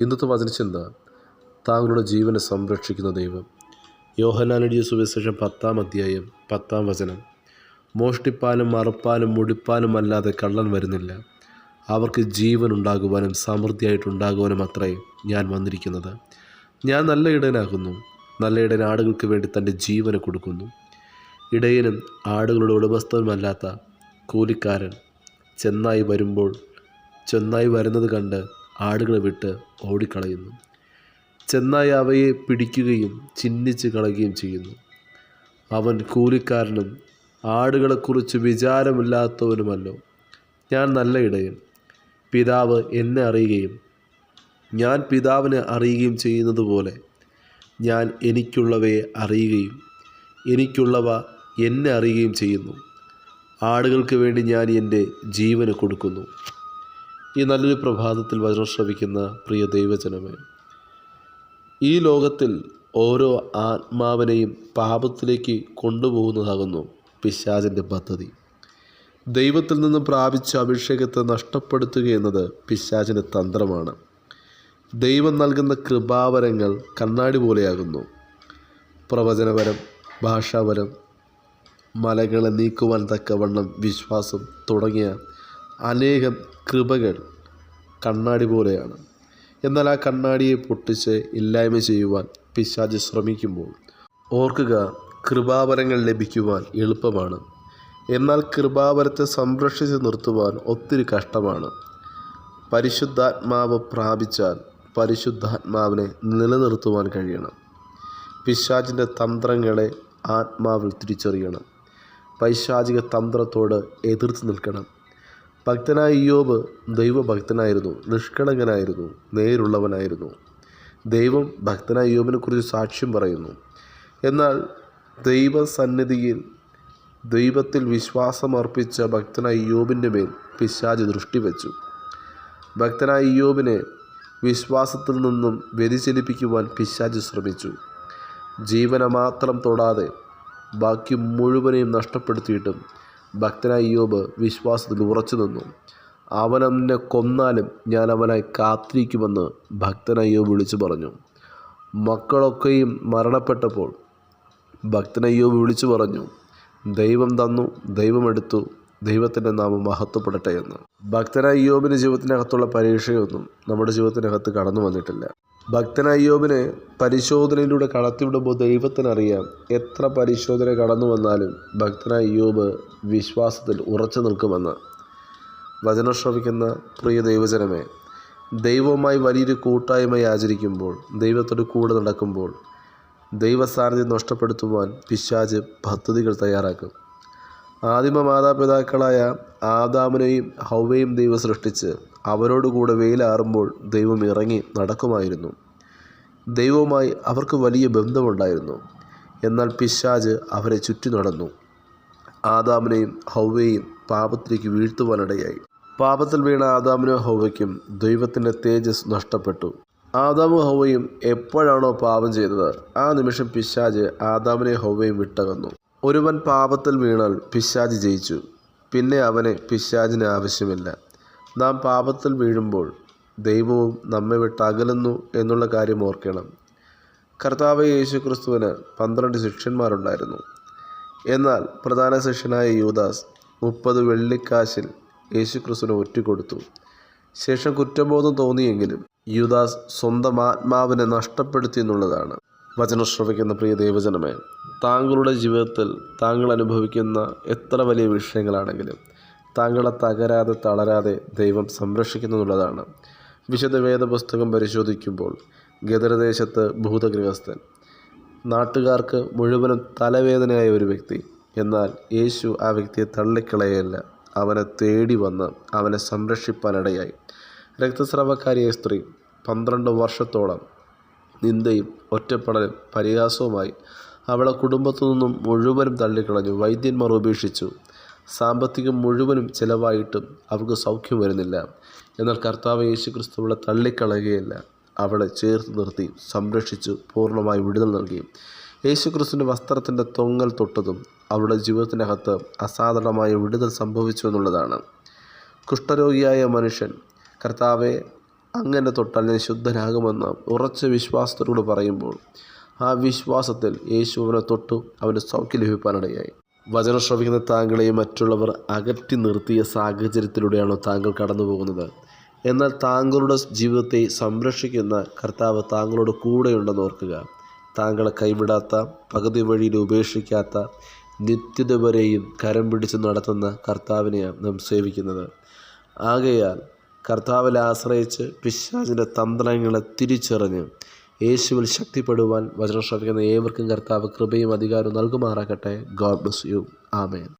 ഇന്നത്തെ വചനചിന്ത താങ്കളുടെ ജീവനെ സംരക്ഷിക്കുന്ന ദൈവം. യോഹനാനടിയ സുവിശേഷം പത്താം അധ്യായം പത്താം വചനം. മോഷ്ടിപ്പാനും മറുപ്പാലും മുടിപ്പാലും അല്ലാതെ കള്ളൻ വരുന്നില്ല. അവർക്ക് ജീവൻ ഉണ്ടാകുവാനും സമൃദ്ധിയായിട്ടുണ്ടാകുവാനും അത്രേ ഞാൻ വന്നിരിക്കുന്നത്. ഞാൻ നല്ല ഇടയനാകുന്നു. നല്ല ഇടയൻ ആടുകൾക്ക് വേണ്ടി തന്റെ ജീവനെ കൊടുക്കുന്നു. ഇടയനും ആടുകളുടെ ഉടമസ്ഥനുമല്ലാത്ത കൂലിക്കാരൻ ചെന്നായി വരുമ്പോൾ ചെന്നായി വരുന്നത് കണ്ട് ആടുകളെ വിട്ട് ഓടിക്കളയുന്നു. ചെന്നായി അവയെ പിടിക്കുകയും ചിഹ്നിച്ച് കളയുകയും ചെയ്യുന്നു. അവൻ കൂലിക്കാരനും ആടുകളെക്കുറിച്ച് വിചാരമില്ലാത്തവനുമല്ലോ. ഞാൻ നല്ല ഇടയൻ. പിതാവ് എന്നെ അറിയുകയും ഞാൻ പിതാവിനെ അറിയുകയും ചെയ്യുന്നത് പോലെ ഞാൻ എനിക്കുള്ളവയെ അറിയുകയും എനിക്കുള്ളവ എന്നെ അറിയുകയും ചെയ്യുന്നു. ആടുകൾക്ക് വേണ്ടി ഞാൻ എന്റെ ജീവന് കൊടുക്കുന്നു. ഈ നല്ലൊരു പ്രഭാതത്തിൽ വചനം ശ്രവിക്കുന്ന പ്രിയ ദൈവജനമേ ഈ ലോകത്തിൽ ഓരോ ആത്മാവിനെയും പാപത്തിലേക്ക് കൊണ്ടുപോകുന്നതാകുന്നു പിശാചിന്റെ പദ്ധതി. ദൈവത്തിൽ നിന്നും പ്രാപിച്ച അഭിഷേകത്തെ നഷ്ടപ്പെടുത്തുക എന്നത് പിശാചിന്റെ തന്ത്രമാണ്. ദൈവം നൽകുന്ന കൃപാവരങ്ങൾ കണ്ണാടി പോലെയാകുന്നു. പ്രവചനപരം ഭാഷാപരം മലകളെ നീക്കുവാൻ തക്കവണ്ണം വിശ്വാസം തുടങ്ങിയ അനേകം കൃപകൾ കണ്ണാടി പോലെയാണ്. എന്നാൽ ആ കണ്ണാടിയെ പൊട്ടിച്ച് ഇല്ലായ്മ ചെയ്യുവാൻ പിശാജ് ശ്രമിക്കുമ്പോൾ ഓർക്കുക കൃപാവരങ്ങൾ ലഭിക്കുവാൻ എളുപ്പമാണ്. എന്നാൽ കൃപാവരത്തെ സംരക്ഷിച്ച് നിർത്തുവാൻ ഒത്തിരി കഷ്ടമാണ്. പരിശുദ്ധാത്മാവ് പ്രാപിച്ചാൽ പരിശുദ്ധാത്മാവിനെ നിലനിർത്തുവാൻ കഴിയണം. പിശാചിന്റെ തന്ത്രങ്ങളെ ആത്മാവിൽ തിരിച്ചറിയണം. പൈശാചിക തന്ത്രത്തോട് എതിർത്ത് നിൽക്കണം. ഭക്തനായ ഇയോബ് ദൈവഭക്തനായിരുന്നു നിഷ്കളങ്കനായിരുന്നു നേരുള്ളവനായിരുന്നു. ദൈവം ഭക്തനായ യോബിനെക്കുറിച്ച് സാക്ഷ്യം പറയുന്നു. എന്നാൽ ദൈവസന്നിധിയിൽ ദൈവത്തിൽ വിശ്വാസമർപ്പിച്ച ഭക്തനായ യോബിന്റെ മേൽ പിശാജ് ദൃഷ്ടി വെച്ചു. ഭക്തനായ യോബിനെ വിശ്വാസത്തിൽ നിന്നും വ്യതിചലിപ്പിക്കുവാൻ പിശാജ് ശ്രമിച്ചു. ജീവനെ മാത്രം തൊടാതെ ബാക്കി മുഴുവനെയും നഷ്ടപ്പെടുത്തിയിട്ടും ഭക്തനായ യോബ് വിശ്വാസത്തിൽ ഉറച്ചു നിന്നു. അവനെന്നെ കൊന്നാലും ഞാൻ അവനായി കാത്തിരിക്കുമെന്ന് ഭക്തനായ യോബ് വിളിച്ചു പറഞ്ഞു. മക്കളൊക്കെയും മരണപ്പെട്ടപ്പോൾ ഭക്തനായ യോബ് വിളിച്ചു പറഞ്ഞു ദൈവം തന്നു ദൈവമെടുത്തു ദൈവത്തിന്റെ നാമം മഹത്വപ്പെടട്ടെ എന്ന്. ഭക്തനായ യോബിന്റെ ജീവിതത്തിനകത്തുള്ള പരീക്ഷയൊന്നും നമ്മുടെ ജീവിതത്തിനകത്ത് കടന്നു വന്നിട്ടില്ല. ഭക്തനായ യോബിനെ പരിശോധനയിലൂടെ കടത്തിവിടുമ്പോൾ ദൈവത്തിനറിയാം എത്ര പരിശോധന കടന്നു വന്നാലും ഭക്തനായ യോബ് വിശ്വാസത്തിൽ ഉറച്ചു നിൽക്കുമെന്ന്. വചനം ശ്രവിക്കുന്ന പ്രിയ ദൈവജനമേ ദൈവവുമായി വലിയൊരു കൂട്ടായ്മ ആചരിക്കുമ്പോൾ ദൈവത്തോട് കൂടെ നടക്കുമ്പോൾ ദൈവസാന്നിധ്യം നഷ്ടപ്പെടുത്തുവാൻ പിശാജ് പദ്ധതികൾ തയ്യാറാക്കും. ആദിമ മാതാപിതാക്കളായ ആദാമിനെയും ഹൗവയും ദൈവം സൃഷ്ടിച്ച് അവരോടുകൂടെ വെയിലാറുമ്പോൾ ദൈവം ഇറങ്ങി നടക്കുമായിരുന്നു. ദൈവവുമായി അവർക്ക് വലിയ ബന്ധമുണ്ടായിരുന്നു. എന്നാൽ പിശാജ് അവരെ ചുറ്റി നടന്നു. ആദാമിനെയും ഹൗവയെയും പാപത്തിലേക്ക് വീഴ്ത്തുവാനിടയായി. പാപത്തിൽ വീണ ആദാമിനും ഹൗവയ്ക്കും ദൈവത്തിന്റെ തേജസ് നഷ്ടപ്പെട്ടു. ആദാമും ഹൗവയും എപ്പോഴാണോ പാപം ചെയ്തത് ആ നിമിഷം പിശാജ് ആദാമിനെ ഹൗവയും വിട്ടകന്നു. ഒരുവൻ പാപത്തിൽ വീണാൽ പിശാജ് ജയിച്ചു. പിന്നെ അവനെ പിശാജിന് ആവശ്യമില്ല. നാം പാപത്തിൽ വീഴുമ്പോൾ ദൈവവും നമ്മെ വിട്ട് അകലുന്നു എന്നുള്ള കാര്യം ഓർക്കണം. കർത്താവ് യേശു ക്രിസ്തുവിന് പന്ത്രണ്ട് ശിഷ്യന്മാരുണ്ടായിരുന്നു. എന്നാൽ പ്രധാന ശിഷ്യനായ യൂദാസ് മുപ്പത് വെള്ളിക്കാശിൽ യേശു ക്രിസ്തുവിനെ ഒറ്റിക്കൊടുത്തു ശേഷം കുറ്റബോധം തോന്നിയെങ്കിലും യൂദാസ് സ്വന്തം ആത്മാവിനെ നഷ്ടപ്പെടുത്തി എന്നുള്ളതാണ്. വചനം ശ്രവിക്കുന്ന പ്രിയ ദൈവജനമേ താങ്കളുടെ ജീവിതത്തിൽ താങ്കൾ അനുഭവിക്കുന്ന എത്ര വലിയ വിഷയങ്ങളാണെങ്കിലും താങ്കളെ തകരാതെ തളരാതെ ദൈവം സംരക്ഷിക്കുന്നുള്ളതാണ് വിശുദ്ധ വേദപുസ്തകം പരിശോധിക്കുമ്പോൾ ഗദരദേശത്ത് ഭൂതഗൃഹസ്ഥൻ നാട്ടുകാർക്ക് മുഴുവനും തലവേദനയായ ഒരു വ്യക്തി. എന്നാൽ യേശു ആ വ്യക്തിയെ തള്ളിക്കളയല്ല അവനെ തേടി വന്ന് അവനെ സംരക്ഷിപ്പാനിടയായി. രക്തസ്രാവക്കാരിയായ സ്ത്രീ പന്ത്രണ്ട് വർഷത്തോളം നിന്ദയും ഒറ്റപ്പെടലും പരിഹാസവുമായി അവളെ കുടുംബത്തു നിന്നും മുഴുവനും തള്ളിക്കളഞ്ഞു. വൈദ്യന്മാർ ഉപേക്ഷിച്ചു. സാമ്പത്തികം മുഴുവനും ചിലവായിട്ടും അവർക്ക് സൗഖ്യം വരുന്നില്ല. എന്നാൽ കർത്താവ് യേശു ക്രിസ്തു അവളെ തള്ളിക്കളയുകയില്ല. അവളെ ചേർത്ത് നിർത്തി സംരക്ഷിച്ചു പൂർണമായി വിടുതൽ നൽകി. യേശു ക്രിസ്തുവിന്റെ വസ്ത്രത്തിന്റെ തൊങ്ങൽ തൊട്ടതും അവളുടെ ജീവിതത്തിനകത്ത് അസാധാരണമായ വിടുതൽ സംഭവിച്ചു എന്നുള്ളതാണ്. കുഷ്ഠരോഗിയായ മനുഷ്യൻ കർത്താവെ അങ്ങനെ തൊട്ടാൽ ഞാൻ ശുദ്ധനാകുമെന്ന് ഉറച്ച വിശ്വാസത്തോട് പറയുമ്പോൾ ആ വിശ്വാസത്തിൽ യേശു അവനെ തൊട്ടു അവന് സൗഖ്യം ലഭിക്കാനിടയായി വചനം ശ്രവിക്കുന്ന താങ്കളെയും മറ്റുള്ളവർ അകറ്റി നിർത്തിയ സാഹചര്യത്തിലൂടെയാണോ താങ്കൾ കടന്നു പോകുന്നത് എന്നാൽ താങ്കളുടെ ജീവിതത്തെ സംരക്ഷിക്കുന്ന കർത്താവ് താങ്കളോട് കൂടെയുണ്ടെന്ന് ഓർക്കുക. താങ്കളെ കൈവിടാത്ത പകുതി വഴിയിൽ ഉപേക്ഷിക്കാത്ത നിത്യത വരെയും കരം പിടിച്ച് നടത്തുന്ന കർത്താവിനെയാണ് നാം സേവിക്കുന്നത്. ആകയാൽ കർത്താവിൽ ആശ്രയിച്ച് പിശാചിന്റെ തന്ത്രങ്ങളെ തിരിച്ചറിഞ്ഞ് യേശുവിൽ ശക്തിപ്പെടുവാൻ വചനം ശ്രമിക്കുന്ന ഏവർക്കും കർത്താവ് കൃപയും അധികാരവും നൽകുമാറാകട്ടെ. God bless you amen